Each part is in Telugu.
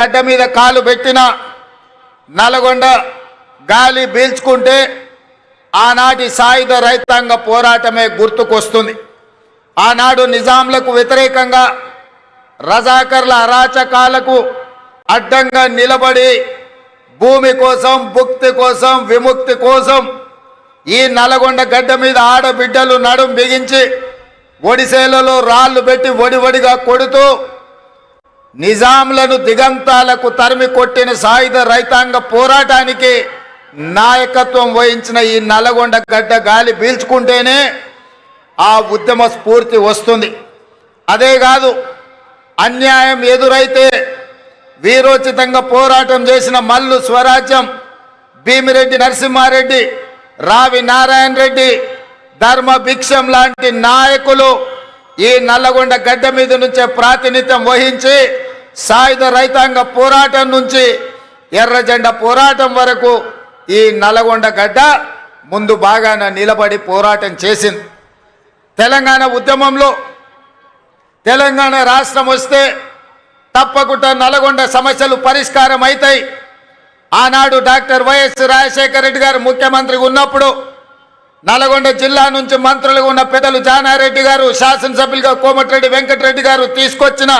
గడ్డ మీద కాలు పెట్టిన నల్గొండ గాలి పీల్చుకుంటే ఆనాటి సాయుధ రైతాంగ పోరాటమే గుర్తుకొస్తుంది. ఆనాడు నిజాంలకు వ్యతిరేకంగా రజాకర్ల అరాచకాలకు అడ్డంగా నిలబడి భూమి కోసం భుక్తి కోసం విముక్తి కోసం ఈ నల్గొండ గడ్డ మీద ఆడబిడ్డలు నడుం బిగించి ఒడిసేలలో రాళ్ళు పెట్టి ఒడివడిగా కొడుతూ నిజాంలను దిగంతాలకు తరిమి కొట్టిన సాయుధ రైతాంగ పోరాటానికి నాయకత్వం వహించిన ఈ నల్లగొండ గడ్డ గాలి పీల్చుకుంటేనే ఆ ఉద్యమ స్ఫూర్తి వస్తుంది. అదే కాదు అన్యాయం ఎదురైతే వీరోచితంగా పోరాటం చేసిన మల్లు స్వరాజ్యం భీమిరెడ్డి నరసింహారెడ్డి రావి నారాయణ రెడ్డి ధర్మ భిక్షం లాంటి నాయకులు ఈ నల్లగొండ గడ్డ మీద నుంచే ప్రాతినిధ్యం వహించి సాయుధ రైతాంగ పోరాటం నుంచి ఎర్రజెండ పోరాటం వరకు ఈ నల్లగొండ గడ్డ ముందు బాగాన నిలబడి పోరాటం చేసింది. తెలంగాణ ఉద్యమంలో తెలంగాణ రాష్ట్రం వస్తే తప్పకుండా నల్గొండ సమస్యలు పరిష్కారం అవుతాయి ఆనాడు డాక్టర్ వైఎస్ రాజశేఖర రెడ్డి గారు ముఖ్యమంత్రిగా ఉన్నప్పుడు నల్గొండ జిల్లా నుంచి మంత్రులుగా ఉన్న పెద్దలు జానారెడ్డి గారు శాసనసభ్యులుగా కోమటిరెడ్డి వెంకటరెడ్డి గారు తీసుకొచ్చిన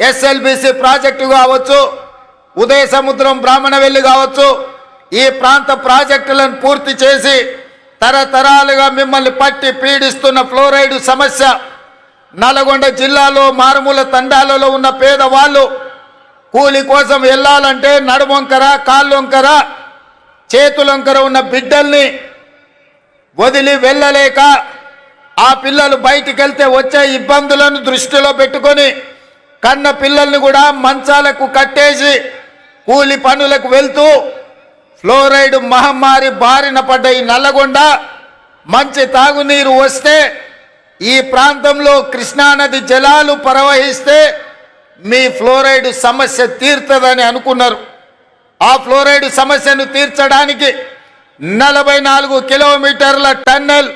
ఎస్ఎల్బిసి ప్రాజెక్టు కావచ్చు ఉదయ సముద్రం బ్రాహ్మణవెల్లి కావచ్చు ఈ ప్రాంత ప్రాజెక్టులను పూర్తి చేసి తరతరాలుగా మిమ్మల్ని పట్టి పీడిస్తున్న ఫ్లోరైడ్ సమస్య నల్గొండ జిల్లాలో మారుమూల తండాలలో ఉన్న పేదవాళ్ళు కూలి కోసం వెళ్ళాలంటే నడుమొంకర కాళ్ళొంకర చేతులొంకర ఉన్న బిడ్డల్ని వదిలి వెళ్ళలేక ఆ పిల్లలు బయటికి వెళ్తే వచ్చే ఇబ్బందులను దృష్టిలో పెట్టుకొని కన్న పిల్లల్ని కూడా మంచాలకు కట్టేసి కూలి పనులకు వెళ్తూ ఫ్లోరైడ్ మహమ్మారి బారిన పడ్డ ఈ నల్లగొండ మంచి తాగునీరు వస్తే ఈ ప్రాంతంలో కృష్ణానది జలాలు ప్రవహిస్తే మీ ఫ్లోరైడ్ సమస్య తీర్తదని అనుకున్నారు. ఆ ఫ్లోరైడ్ సమస్యను తీర్చడానికి నలభై నాలుగు కిలోమీటర్ల టన్నెల్.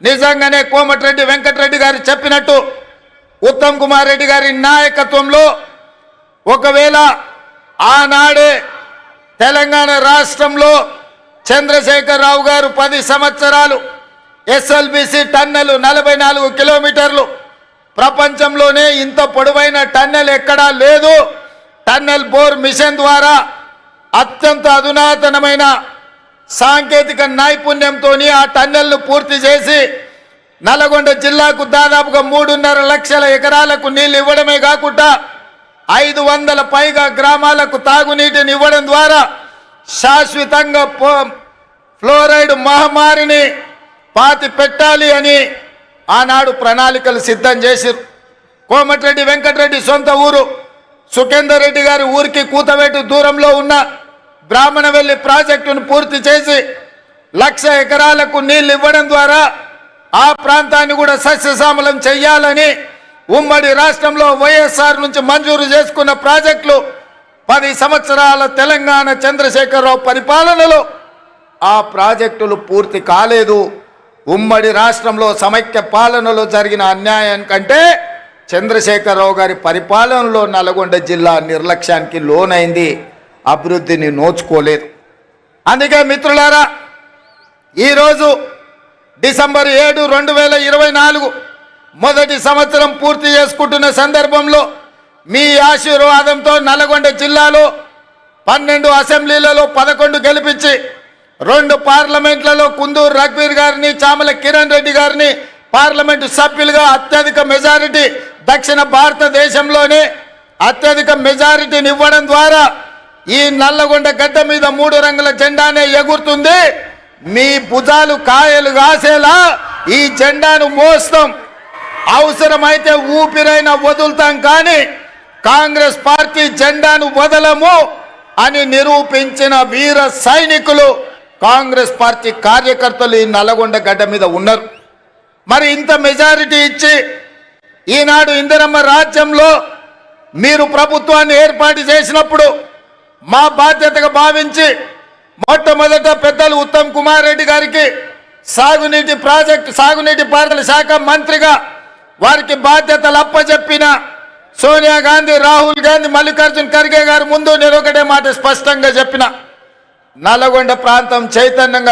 నిజంగానే కోమటిరెడ్డి వెంకటరెడ్డి గారు చెప్పినట్టు ఉత్తమ్ కుమార్ రెడ్డి గారి నాయకత్వంలో ఒకవేళ ఆనాడే తెలంగాణ రాష్ట్రంలో చంద్రశేఖరరావు గారు పది సంవత్సరాలు ఎస్ఎల్బిసి టన్నెలు నలభై నాలుగు కిలోమీటర్లు. ప్రపంచంలోనే ఇంత పొడవైన టన్నెల్ ఎక్కడా లేదు. టన్నెల్ బోర్ మిషన్ ద్వారా అత్యంత అధునాతనమైన సాంకేతిక నైపుణ్యంతో ఆ టన్నెల్ను పూర్తి చేసి నల్గొండ జిల్లాకు దాదాపుగా మూడున్నర లక్షల ఎకరాలకు నీళ్ళు ఇవ్వడమే కాకుండా ఐదు వందల పైగా గ్రామాలకు తాగునీటిని ఇవ్వడం ద్వారా శాశ్వతంగా ఫ్లోరైడ్ మహమ్మారిని పాతి పెట్టాలి అని ఆనాడు ప్రణాళికలు సిద్ధం చేసిరు. కోమటిరెడ్డి వెంకటరెడ్డి సొంత ఊరు. సుఖేందర్ రెడ్డి గారి ఊరికి కూతవేటు దూరంలో ఉన్న బ్రాహ్మణవెల్లి ప్రాజెక్టును పూర్తి చేసి లక్ష ఎకరాలకు నీళ్ళు ఇవ్వడం ద్వారా ఆ ప్రాంతాన్ని కూడా సస్యశ్యామలం చెయ్యాలని ఉమ్మడి రాష్ట్రంలో వైఎస్ఆర్ నుంచి మంజూరు చేసుకున్న ప్రాజెక్టులు పది సంవత్సరాల తెలంగాణ చంద్రశేఖరరావు పరిపాలనలో ఆ ప్రాజెక్టులు పూర్తి కాలేదు. ఉమ్మడి రాష్ట్రంలో సమైక్య పాలనలో జరిగిన అన్యాయం కంటే చంద్రశేఖరరావు గారి పరిపాలనలో నల్గొండ జిల్లా నిర్లక్ష్యానికి లోనైంది. అభివృద్ధిని నోచుకోలేదు. అందుకే మిత్రులారా ఈరోజు డిసెంబర్ ఏడు రెండు వేల ఇరవై నాలుగు మొదటి సంవత్సరం పూర్తి చేసుకుంటున్న సందర్భంలో మీ ఆశీర్వాదంతో నల్గొండ జిల్లాలో పన్నెండు అసెంబ్లీలలో పదకొండు గెలిపించి రెండు పార్లమెంట్లలో కుందూరు రఘువీర్ గారిని చామల కిరణ్ రెడ్డి గారిని పార్లమెంటు సభ్యులుగా అత్యధిక మెజారిటీ దక్షిణ భారతదేశంలోనే అత్యధిక మెజారిటీని ఇవ్వడం ద్వారా ఈ నల్లగొండ గడ్డ మీద మూడు రంగుల జెండానే ఎగురుతుంది. మీ భుజాలు కాయలు కాసేలా ఈ జెండాను మోస్తాం. అవసరమైతే ఊపిరైన వదులుతాం కానీ కాంగ్రెస్ పార్టీ జెండాను వదలము అని నిరూపించిన వీర సైనికులు కాంగ్రెస్ పార్టీ కార్యకర్తలు ఈ నల్లగొండ గడ్డ మీద ఉన్నారు. మరి ఇంత మెజారిటీ ఇచ్చి ఈనాడు ఇందిరమ్మ రాజ్యంలో మీరు ప్రభుత్వాన్ని ఏర్పాటు చేసినప్పుడు మా బాధ్యతగా భావించి మొట్టమొదట పెద్దలు ఉత్తమ్ కుమార్ రెడ్డి గారికి సాగునీటి ప్రాజెక్ట్ సాగునీటి పారుదల శాఖ మంత్రిగా వారికి బాధ్యతలు అప్పచెప్పిన సోనియా గాంధీ రాహుల్ గాంధీ మల్లికార్జున్ ఖర్గే గారు ముందు నేను ఒకటే మాట స్పష్టంగా చెప్పిన. నల్లగొండ ప్రాంతం చైతన్యంగా